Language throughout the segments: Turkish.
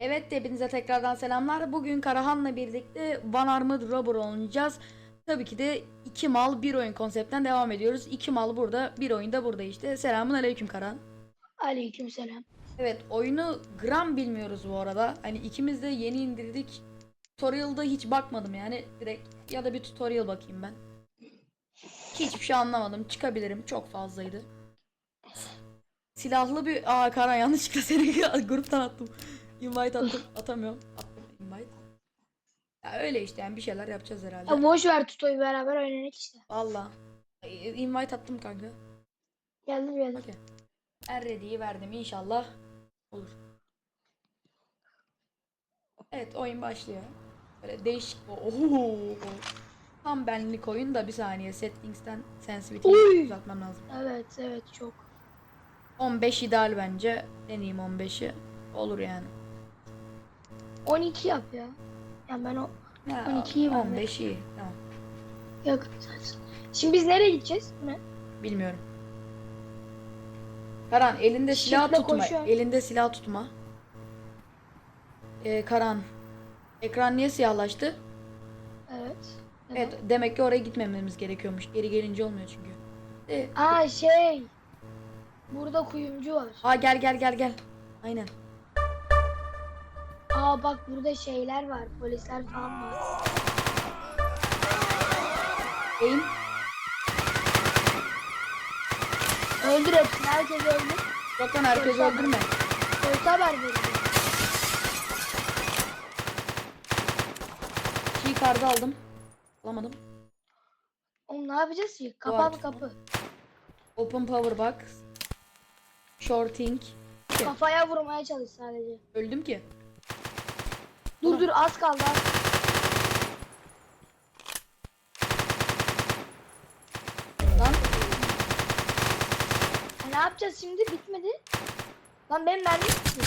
Evet hepinize tekrardan selamlar. Bugün Karahan'la birlikte One Armored Robber oynayacağız. Tabii ki de iki mal bir oyun konseptten devam ediyoruz. İki mal burada, bir oyun da burada işte. Selamun aleyküm Karahan. Aleykümselam. Evet oyunu gram bilmiyoruz bu arada. Hani ikimiz de yeni indirdik. Tutorial'da hiç bakmadım yani direkt ya da bir tutorial bakayım ben. Hiçbir şey anlamadım. Çıkabilirim. Çok fazlaydı. Silahlı bir... Aa Karan yanlışlıkla seni gruptan attım. Invite attım. Atamıyorum. Attım invite. Ya öyle işte yani bir şeyler yapacağız herhalde. Ya boş ver tutoyu beraber oynanak işte. Valla. Invite attım kanka. Geldim geldim. Okey. En ready'yi verdim inşallah. Olur. Evet oyun başlıyor. Böyle değişik. Oho. Tam benlik oyun da bir saniye settings'ten sensitivity'yi uzatmam lazım. Evet evet çok. 15 ideal bence. Deneyeyim 15'i. Olur yani. 12 yap ya. Ya ben o Ya, 12 iyi bende. 15 iyi. Tamam. yok. Şimdi biz nereye gideceğiz? Ne? Bilmiyorum. Karan elinde silah Şifre tutma. koşuyor. Elinde silah tutma. Ee, Karan. Ekran niye siyahlaştı? Evet. Neden? Evet demek ki oraya gitmememiz gerekiyormuş. Geri gelince olmuyor çünkü. Ee, Aa şey. Burada kuyumcu var. aa gel gel gel gel. Aynen. Aa bak burada şeyler var. Polisler falan var. Eğim. Öldür hepsini. Herkes öldür. Yok lan herkes öldürme. Kötü haber verin. Key card'ı aldım. Alamadım. Oğlum ne yapacağız ki? Kapalı kapı. Open power box. Shorting. Kafaya vurmaya çalış sadece. Öldüm ki. Dur dur az kaldı. az. Lan E, ne yapacağız şimdi? Bitmedi. Lan benim mermim bitti.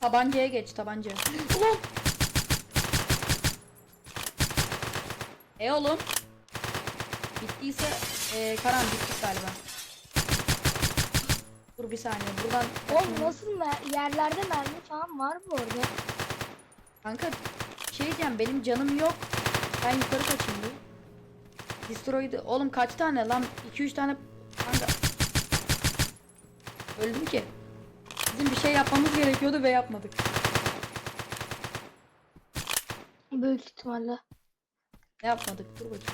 tabancaya geç tabancaya. Ulan E oğlum. Bittiyse e, Karan bittik galiba. Dur bir saniye buradan. Oğlum nasıl mer- yerlerde mermi falan var mı orada? Kanka şey diyeceğim benim canım yok. Ben yukarı kaçayım bir. Destroyed. Oğlum kaç tane lan? 2-3 tane. Kanka. Öldüm ki. Bizim bir şey yapmamız gerekiyordu ve yapmadık. Büyük ihtimalle. Ne yapmadık? Dur bakayım.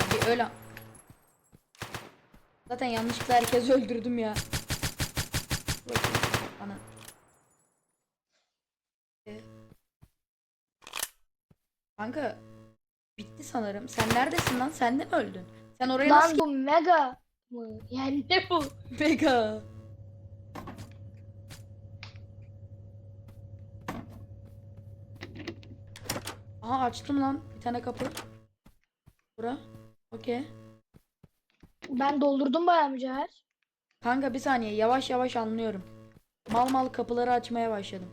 Ya bir öyle. Zaten yanlışlıkla herkesi öldürdüm ya. Ee, Kanka bitti sanırım. Sen neredesin lan? Sen de mi öldün? Sen oraya Lan nasıl bu mega mı? Yani ne bu? Mega. Aha açtım lan bir tane kapı. Bura. Okey. Ben doldurdum bayağı mücevher. Kanka bir saniye yavaş yavaş anlıyorum. Mal mal kapıları açmaya başladım.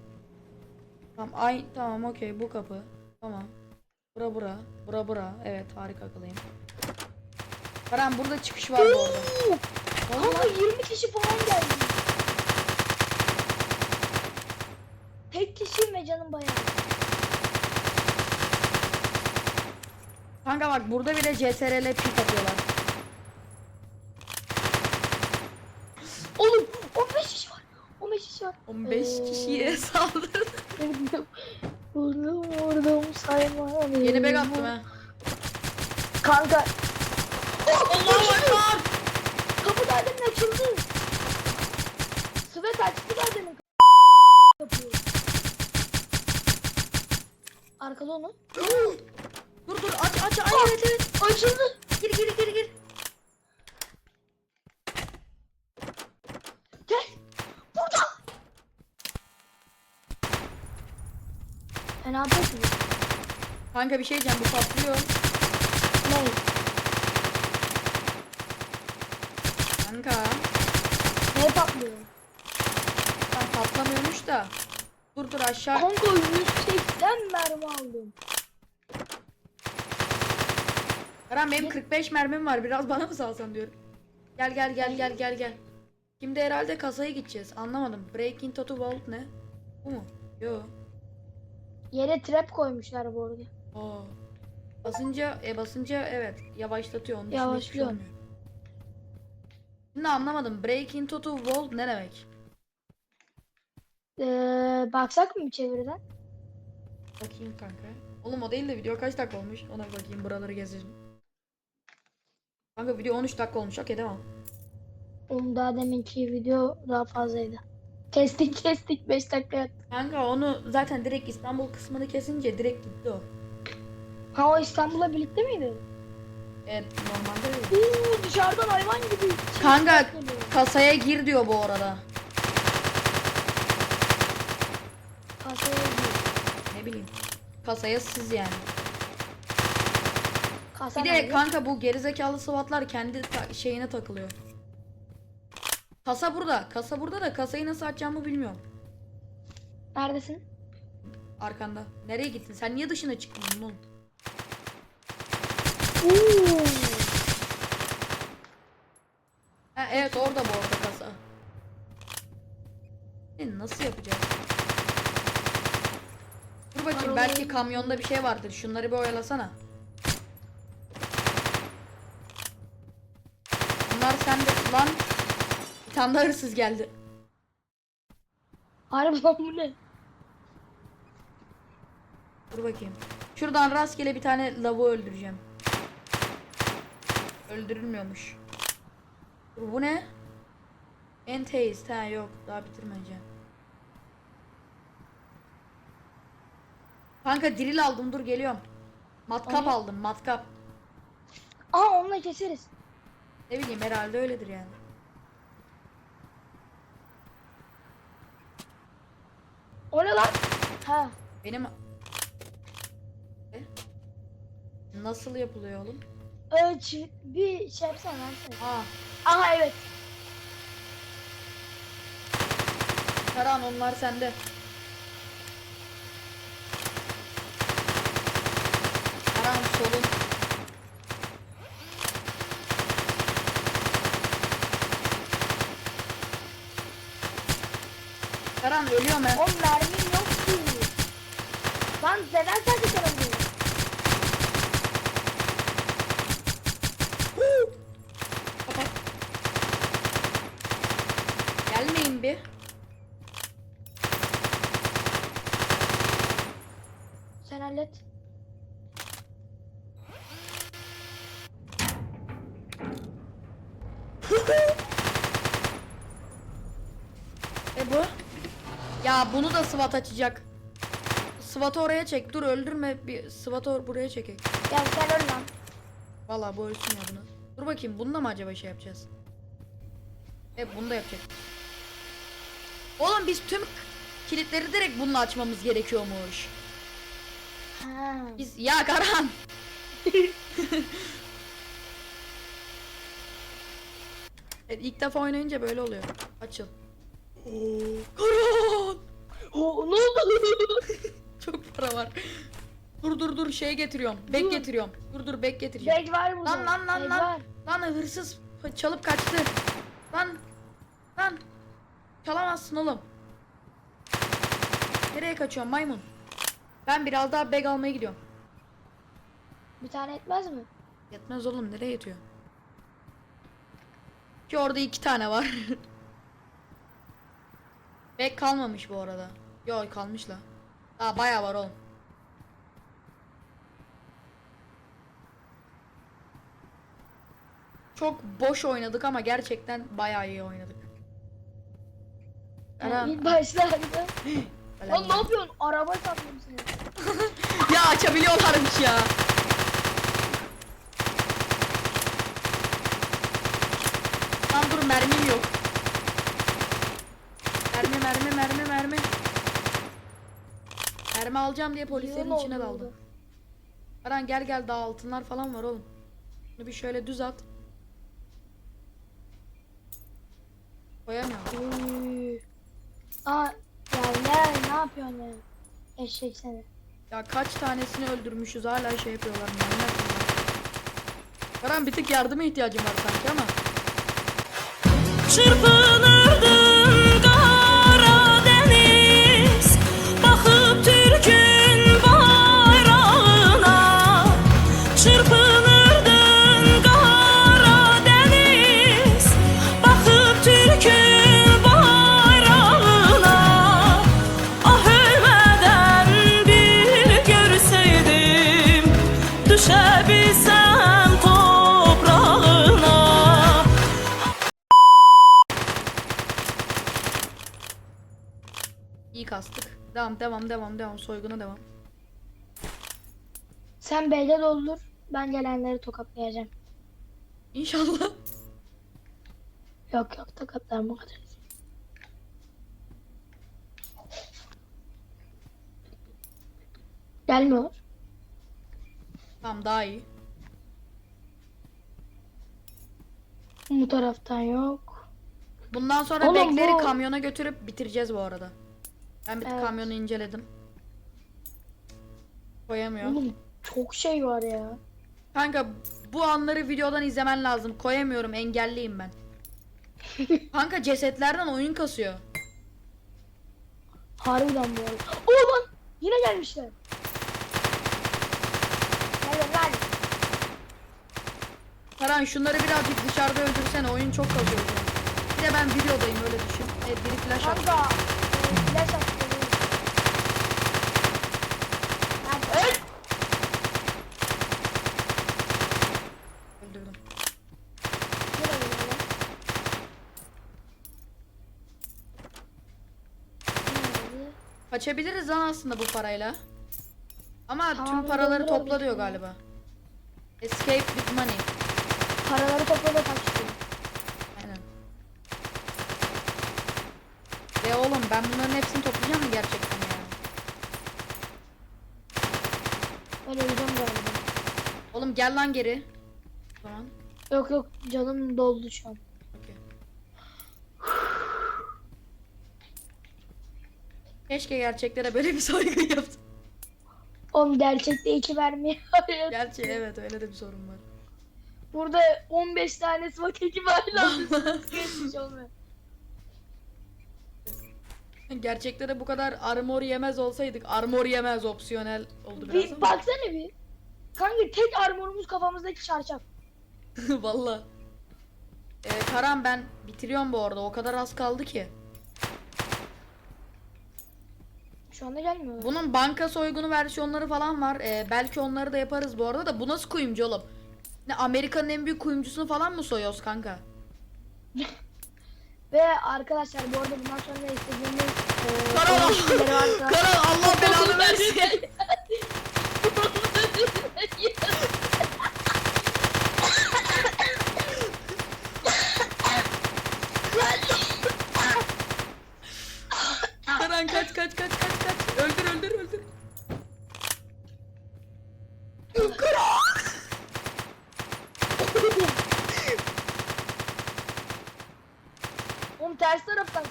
Tamam ay tamam okey bu kapı. Tamam. Bura bura. Bura bura. Evet harika akıllıyım. Karan burada çıkış var bu arada. Kanka 20 kişi falan geldi. Tek kişiyim ve canım bayağı. Kanka bak burada bile CTRL pik atıyorlar. Oğlum 15 kişi var. 15 kişi var. 15 Ee, kişiye saldırdı. Vurdum. Vurdum vurdum sayma. Yeni bag attım ha. Kanka Allahu Ekber. kapı daha demin açıldı. Sıvet açtı daha demin kapıyı. Arkada onu. Dur dur aç aç aç evet evet. Açıldı. Gir gir gir gir. Gel. Burada. Ne yapıyorsun? Kanka bir şey diyeceğim bu patlıyor. Ne? Kanka. Ne patlıyor? Tam patlamıyormuş da. Dur dur aşağı. Kanka 180 mermi aldım. Karan benim 45 mermim var. Biraz bana mı salsan diyorum. Gel gel gel gel gel gel. Şimdi herhalde kasaya gideceğiz. Anlamadım. Break into the vault ne? Bu mu? Yo. Yere trap koymuşlar bu arada. Aa. Basınca e basınca evet yavaşlatıyor onun şey Yavaşlıyor. olmuyor. Şimdi anlamadım. Break into the wall ne demek? Ee, baksak mı çeviriden? Bakayım kanka. Oğlum o değil de video kaç dakika olmuş? Ona bir bakayım buraları gezelim. Kanka video 13 dakika olmuş. Okey devam. Oğlum daha deminki video daha fazlaydı. Kestik kestik 5 dakika yattı. Kanka onu zaten direkt İstanbul kısmını kesince direkt gitti o. Ha o İstanbul'la birlikte miydi? Evet normalde öyle. Uuu dışarıdan hayvan gibi. Kanka kasaya gir diyor bu arada. Kasaya gir. Ne bileyim. Kasaya sız yani. Kasa Bir de nerede? kanka bu gerizekalı sıvatlar kendi ta- şeyine takılıyor. Kasa burada. Kasa burada da kasayı nasıl açacağımı bilmiyorum. Neredesin? Arkanda. Nereye gittin? Sen niye dışına çıktın? Uuu. Ha, evet orada bu arada kasa. Ne, nasıl yapacağız? Dur bakayım belki kamyonda bir şey vardır. Şunları bir oyalasana. Bunlar sende lan. Bir tane daha hırsız geldi. Harbi lan bu ne? Dur bakayım. Şuradan rastgele bir tane lavu öldüreceğim. Öldürülmüyormuş. Bu ne? Entaste. Ha yok daha bitirmeyeceğim. Kanka drill aldım dur geliyorum. Matkap Onu- aldım matkap. Aa onunla keseriz. Ne bileyim herhalde öyledir yani. O ne lan? Ha. Benim... E? Nasıl yapılıyor oğlum? Ee, çi- bir şey yapsana versene. Aa, Aha evet. Karan onlar sende. Karan solun. Karan ölüyorum ben. O mermim yok ki. Lan neden sadece sen alıyorsun? Kapat. Gelmeyin bir. Sen hallet. E bu? Ya bunu da SWAT açacak. SWAT'ı oraya çek. Dur öldürme. Bir SWAT'ı or- buraya çekek. Ya sen öl lan. Vallahi bu ölsün ya bunu. Dur bakayım bununla mı acaba şey yapacağız? Evet bunu da yapacak. Oğlum biz tüm kilitleri direkt bununla açmamız gerekiyormuş. Ha. Biz ya Karan. evet, ilk defa oynayınca böyle oluyor. Açıl. Karan. O, ne oldu? Çok para var. Dur dur dur şey getiriyorum. Bek Dur. getiriyorum. Dur dur bek getireceğim. Bag var burada. Lan lan lan lan. var. Lan hırsız çalıp kaçtı. Lan. Lan. Çalamazsın oğlum. Nereye kaçıyorsun maymun? Ben biraz daha bag almaya gidiyorum. Bir tane etmez mi? Yetmez oğlum nereye yetiyor? Ki orada iki tane var. bag kalmamış bu arada. Yok kalmış la. Daha bayağı var oğlum. Çok boş oynadık ama gerçekten bayağı iyi oynadık. Yani Ana, ilk başlarda. öyle Lan ne yapıyorsun? Araba sattım seni. ya açabiliyorlarmış ya. Lan dur mermim yok. Mermi mermi mermi mermi. Mermi alacağım diye polislerin içine daldım. Aran gel gel daha altınlar falan var oğlum. Bunu bir şöyle düz at. Koyamıyorum. Uy. Aa ya ne ne yapıyorsun ya? Eşek seni. Ya kaç tanesini öldürmüşüz hala şey yapıyorlar manyak. Karan bir tık yardıma ihtiyacım var sanki ama. Çırpınırdım Devam devam devam soyguna devam. Sen B'de doldur. Ben gelenleri tokatlayacağım. İnşallah. Yok yok tokatlarım bu kadar. Gelmiyor. Tamam daha iyi. Bu taraftan yok. Bundan sonra Oğlum bekleri bu- kamyona götürüp bitireceğiz bu arada. Ben bir Evet. kamyonu inceledim. Koyamıyor. Oğlum çok şey var ya. Kanka bu anları videodan izlemen lazım. Koyamıyorum engelliyim ben. Kanka cesetlerden oyun kasıyor. Harbiden bu arada. Lan yine gelmişler. Gel lan. Karan şunları birazcık dışarıda öldürsene oyun çok an. Bir de ben videodayım öyle düşün. Evet biri flash attı. Kanka. e, Flash attı. Lan öl. Öldürdüm. Yine geliyor lan. Yine geldi. Kaçabiliriz lan aslında bu parayla. Ama Tamam, tüm paraları dolduralım topla diyor galiba. Escape with money. Paraları topladı kaçtı. Aynen. Ve oğlum ben bunların hepsini toplayacağım mı gerçekten ya? Ben öleceğim galiba. Oğlum gel lan geri. O zaman. Yok yok canım doldu şu an. Keşke gerçeklere böyle bir saygı yaptım. Oğlum gerçekte iki vermiyor. Gerçi evet öyle de bir sorun var. Burada 15 tane SWAT ekibi hala geçmiş olmuyor. Gerçeklere bu kadar armor yemez olsaydık armor yemez opsiyonel oldu biraz Bir ama. baksana bir. Kanka tek armorumuz kafamızdaki çarşaf. Valla. Ee, Karan ben bitiriyorum bu arada o kadar az kaldı ki. Şu anda gelmiyor. Bunun banka soygunu versiyonları falan var. Ee, belki onları da yaparız bu arada da bu nasıl kuyumcu oğlum? Ne Amerika'nın en büyük kuyumcusunu falan mı soyuyoruz kanka? Ve arkadaşlar bu arada bundan sonra istediğiniz e, Karan, varsa Karan Allah belanı versin. Karan kaç kaç kaç kaç kaç. Öldür öldür öldür. Oğlum ters taraftan kaçıyor. Yok,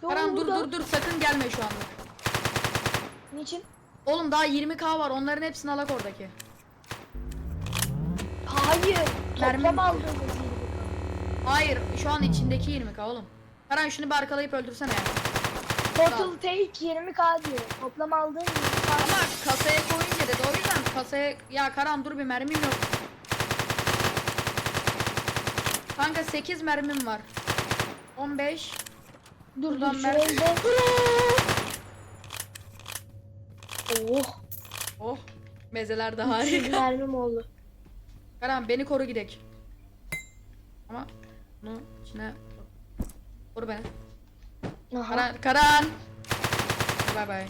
Karan dur dur dur sakın gelme şu anda. Niçin? Oğlum daha 20k var onların hepsini alak oradaki. Hayır. Mermi Toplam mi? aldığımız. Hayır şu an içindeki 20k oğlum. Karan şunu bir arkalayıp öldürsene ya. Total take 20k diyor. Toplam aldığın 20k. Ama kasaya koyunca dedi o yüzden kasaya ya Karan dur bir mermim yok. Kanka 8 mermim var. 15. Dur Buradan dur mer- şurayı da. Oh. Oh. Mezeler de 300 harika. mermim oldu. Karan beni koru gidek. Ama bunu içine koru beni. Aha. Karan Karan. Bay bay.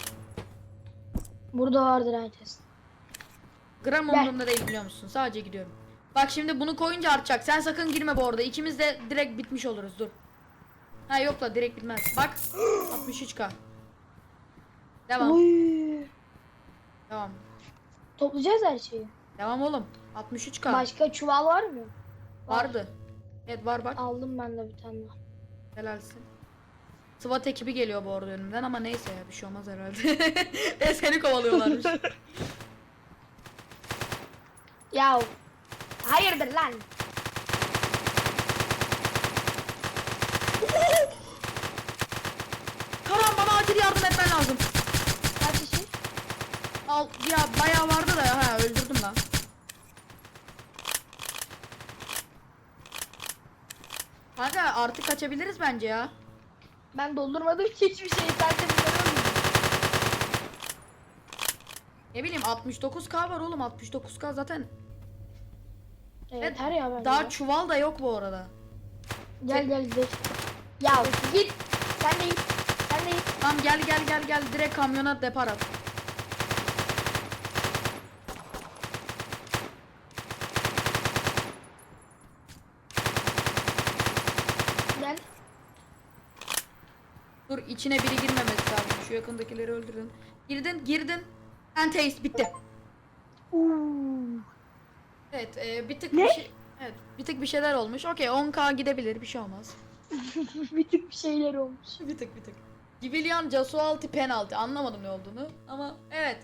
Burada vardır herkes. Gram Gel. umurumda değil biliyor musun? Sadece gidiyorum. Bak şimdi bunu koyunca artacak. Sen sakın girme bu arada. İkimiz de direkt bitmiş oluruz. Dur. Ha yok la direkt bitmez. Bak 63k. Devam. Uy. Devam. Toplayacağız her şeyi. Devam oğlum. 63k. Başka çuval var mı? Vardı. Evet var bak. Aldım ben de bir tane daha. Helalsin. SWAT ekibi geliyor bu arada önümden ama neyse ya bir şey olmaz herhalde. Ve seni kovalıyorlarmış. Ya hayırdır lan? Karan bana acil yardım etmen lazım. Kaç kişi? Al ya bayağı vardı da ha öldürdüm lan. Kanka artık kaçabiliriz bence ya. Ben doldurmadım ki hiçbir şey. Sadece bunları öldürdüm. Ne bileyim 69k var oğlum 69k zaten. Evet, Yeter ya bence. Daha çuval da yok bu arada. Gel gel gidelim. Ya git. Sen de git. Sen de git. Tamam gel gel gel gel direkt kamyona depar at. Gel. Dur içine biri girmemesi lazım. Şu yakındakileri öldürün. Girdin girdin. Antaste bitti. Evet e, bir tık Ne? bir şey. Evet bir tık bir şeyler olmuş. Okey 10k gidebilir bir şey olmaz. bir tık bir şeyler olmuş. bir tık bir tık. Gibilyan Casualty penaltı anlamadım ne olduğunu ama evet.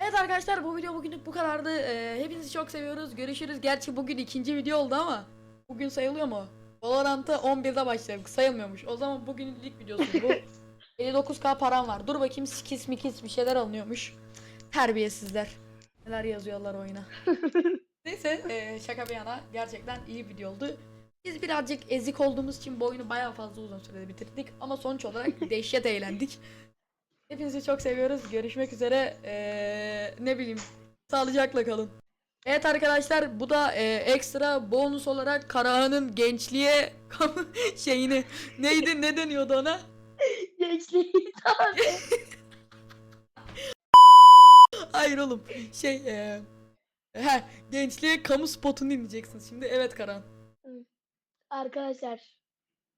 Evet arkadaşlar bu video bugünlük bu kadardı. Ee, hepinizi çok seviyoruz. Görüşürüz. Gerçi bugün ikinci video oldu ama bugün sayılıyor mu? Valorant'a 11'de başladık. Sayılmıyormuş. O zaman bugünün ilk videosu bu. 59k param var. Dur bakayım skis mikis bir şeyler alınıyormuş. Terbiyesizler. Neler yazıyorlar oyuna. Neyse ee, şaka bir yana gerçekten iyi video oldu. Biz birazcık ezik olduğumuz için bu oyunu bayağı fazla uzun sürede bitirdik ama sonuç olarak dehşet eğlendik. Hepinizi çok seviyoruz. Görüşmek üzere. Ee, ne bileyim. Sağlıcakla kalın. Evet arkadaşlar bu da ee, ekstra bonus olarak Karahan'ın gençliğe şeyini neydi ne deniyordu ona? Gençliği abi. Hayır oğlum şey ee, he, gençliğe kamu spotunu dinleyeceksin şimdi. Evet Karahan. Arkadaşlar.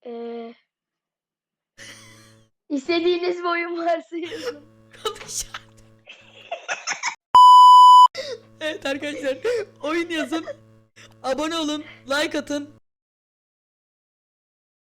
Eee. istediğiniz bir oyun varsa yazın. Evet arkadaşlar oyun yazın. Abone olun, like atın.